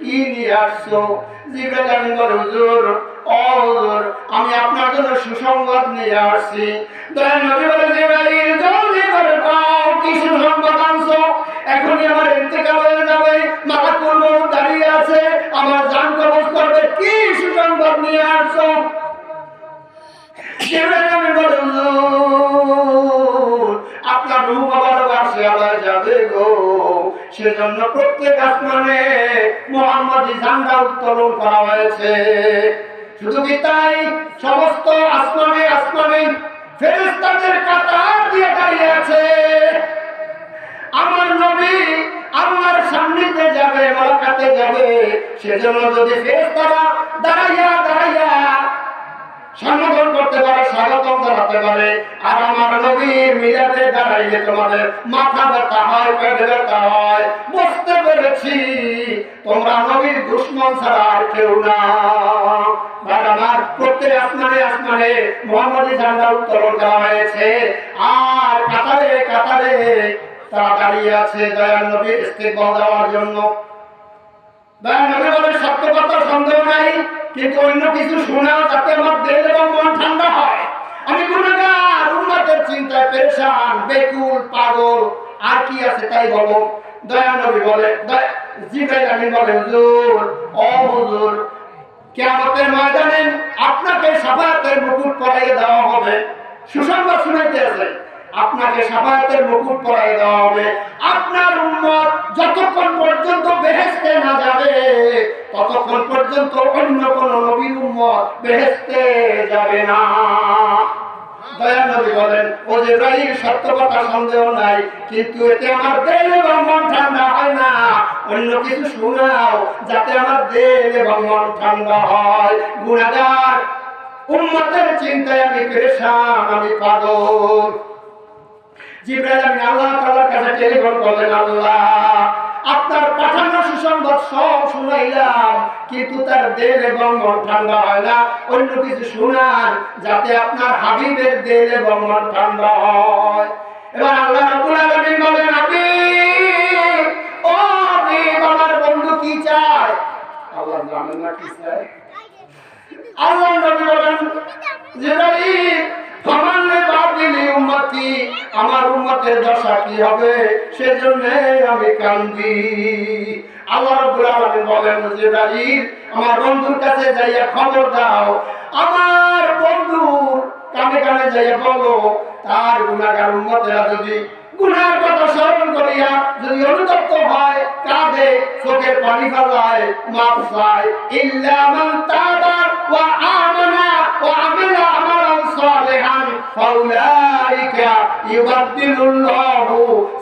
কি নিয়ে আসছো আমি হুজুর, ও হুজুর, আমি আপনার জন্য সুসংবাদ নিয়ে আসছি। দয়াল নবী বলে জলদি করে কও কি সুসংবাদ আনছো? এখনই আমার ইন্তেকাল হয়ে যাবে দাঁড়িয়ে আছে, আমার জান কবজ করবে, কি সুসংবাদ নিয়ে আসছো? সেজন্য প্রত্যেক আসমানে মোহাম্মদী ঝান্ডা উত্তোলন করা হয়েছে। শুধু কি তাই? সমস্ত আসমানে আসমানে ফেরেস্তাদের কাতার দিয়ে দাঁড়িয়ে আছে। আমার নবী আল্লাহর সান্নিধ্যে যাবে, মালাকাতে যাবে। সেজন্য যদি ফেরেস্তারা দাঁড়াইয়া দাঁড়াইয়া সম্বোধন করতে পারে, স্বাগতম জানাতে পারে। আর আমার নবীর মিলাদে দাঁড়াইলে তোমাদের মাথা ব্যথা হয়, পেটে ব্যথা হয়। বুঝতে পেরেছি, তোমরা নবীর দুশ্মন ছাড়া আর কেউ না। কাতারে কাতারে আছে জন্য। সত্য কথা সন্দেহ নাই। কিন্তু অন্য কিছু শোনা যাতে আমার দেহ এবং মন ঠান্ডা হয়। আমি গুণগার উন্নতের চিন্তায় পেরেশান, বেকুল, পাগল। আর কি আছে তাই বলো? দয়া নবী বলে জিব্রাইল আমিন বলে, হুজুর, ও হুজুর, কিয়ামতের ময়দানে আপনাকে সাফায়াতের মুকুট পরাইয়ে দেওয়া হবে। সুসংবাদ শুনাইতে আছে আপনাকে সাফায়াতের মুকুট পরাইয়ে দেওয়া হবে। আপনার উম্মত যতক্ষণ পর্যন্ত বেহেশতে না যাবে, ততক্ষণ পর্যন্ত অন্য কোন নবীর উম্মত বেহেশতে যাবে না। সন্দেহ নাই, কিন্তু এতে আমার ঠান্ডা হয় না। অন্য কিছু শোনাও, যাতে আমার ঠান্ডা হয়। চিন্তায় আমি পেরেশান, আমি পাগল। জিব্রাইল আমি আল্লাহ তাআলার কাছে টেলিফোন করলেন, আল্লাহ, আপনার পাঠানো সুসংবাদ সব শুনাইলাম, কিন্তু তার দেহ এবং মন ঠান্ডা হয় না। অন্য কিছু শুনান, যাতে আপনার হাবিবের দেহ এবং মন ঠান্ডা হয়। এবার আল্লাহ রাব্বুল আলামিন বলেন আমি ও হাবিব, আমার বন্ধু কি চায়? আল্লাহ জানেন না কি চায়। আল্লাহ নবী বলেন, জিবরাইল দশা কি হবে? সেজন্য আমি কান্দি। রাব্বুল আলামিন বলেন জিবরাইল আমার বন্ধুর কাছে যাইয়া খবর দাও। আমার বন্ধুর কানে কানে যাইয়া বলো, তার গুনাহগার উম্মতেরা যদি গুনার কথা স্মরণ করিয়া যদি অনুতপ্ত হয়, কাঁদে, চোখের পানি ফেলায়, মাপ চায়, ইল্লা মান তাবা ওয়া আমানা ওয়া আমিলা আমালান সালিহান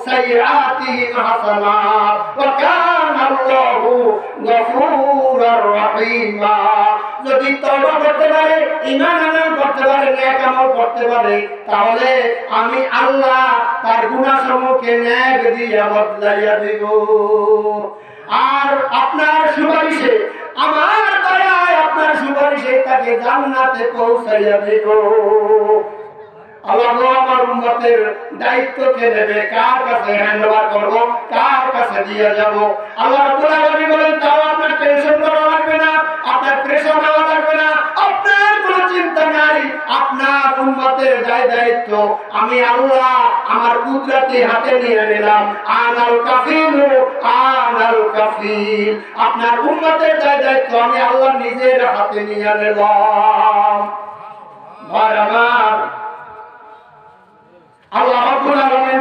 সাইয়্যাতিহিম হাসানাত ওয়া কানা আল্লাহু গফুরার রহিমা যদি তওবা করতে পারে, ঈমান আনয়ন করতে পারে করতে পারে, তাহলে আমি আল্লাহ তার সমূহকে ন্যাক দিয়া বদলাইয়া দিব। আর আপনার সুপারিশে, আমার দয়ায় আপনার সুপারিশে তাকে জান্নাতে পৌঁছাইয়া দিব। আল্লাহ আমার উম্মতের দায়িত্ব আমি আল্লাহ আমার কুদরতি হাতে নিয়ে নিলাম। আনাল কাফিল আনাল কাফিল আপনার উম্মতের দায় দায়িত্ব আমি আল্লাহ নিজের হাতে নিয়ে নিলাম। ভাই আমার আল্লাহ রাব্বুল আলামিন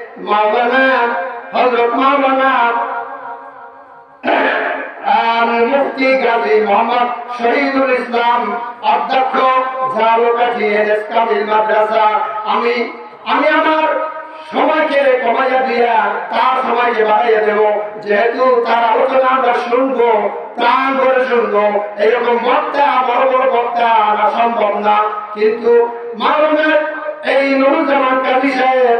মাওলানা হযরত মাওলানা আর মুফতি গাজী মোহাম্মদ শহীদুল ইসলাম অধ্যক্ষ ঝালকাঠি এনএস কামিল মাদ্রাসা। আমি আমি আমার সময়কে কমাইয়া দিয়া তার সময়কে বাড়াইয়া দেব। যেহেতু তার আলোচনা আমরা শুনব, প্রাণ করে শুনব এইরকম বক্তা, বড় বড় বক্তা আনা সম্ভব না। কিন্তু মানবের এই নুরুজ্জামান কাজী সাহেব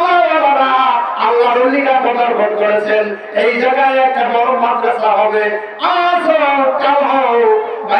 পদার্পণ করেছেন। এই জায়গায় একটা বড় মাদ্রাসা হবে। আজ কাল হোক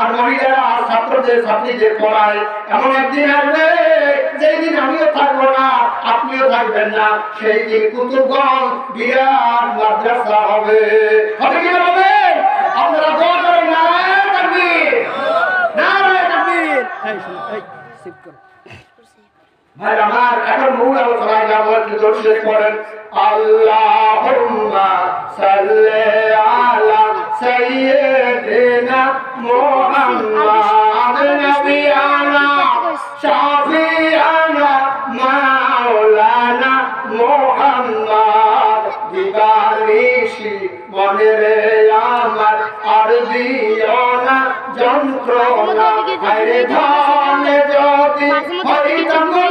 আর মহিলারা আর ছাত্রদের ছাত্রীদের পড়ায়, এমন একদিন আসবে যেই দিন আমিও থাকব না, আপনিও থাকবেন না। সেই দিন বিরাট মাদ্রাসা হবে। হবে কি হবে আপনারা দোয়া। ভাই আমার, এখন করেন আল্লাহুম্মা সাল্লি আলা সাইয়্যিদিনা মুহাম্মাদ নবিয়ানা শাফিয়ানা মাওলানা মুহাম্মদ। দিবানিশি মনে রে আমার, আর দিও না যন্ত্রণা। হায়রে ধনে যদি হইতাম গো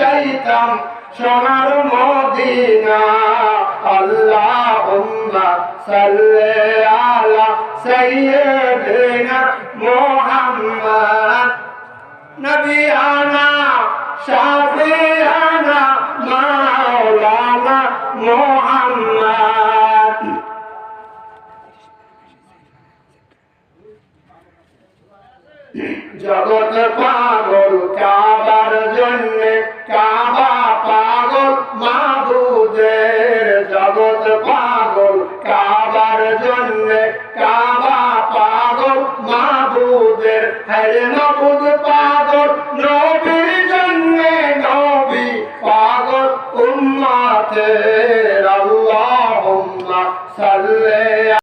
যাইতাম সোনার মদিনা। আল্লাহুম্মা সাল্লি আলা সাইয়্যিদিনা মুহাম্মদ। নবিয়ানা শাফিয়ানা মাওলানা মুহাম্মদ। জগৎ পাগল কাবার জন্য কাবা কান্নে কা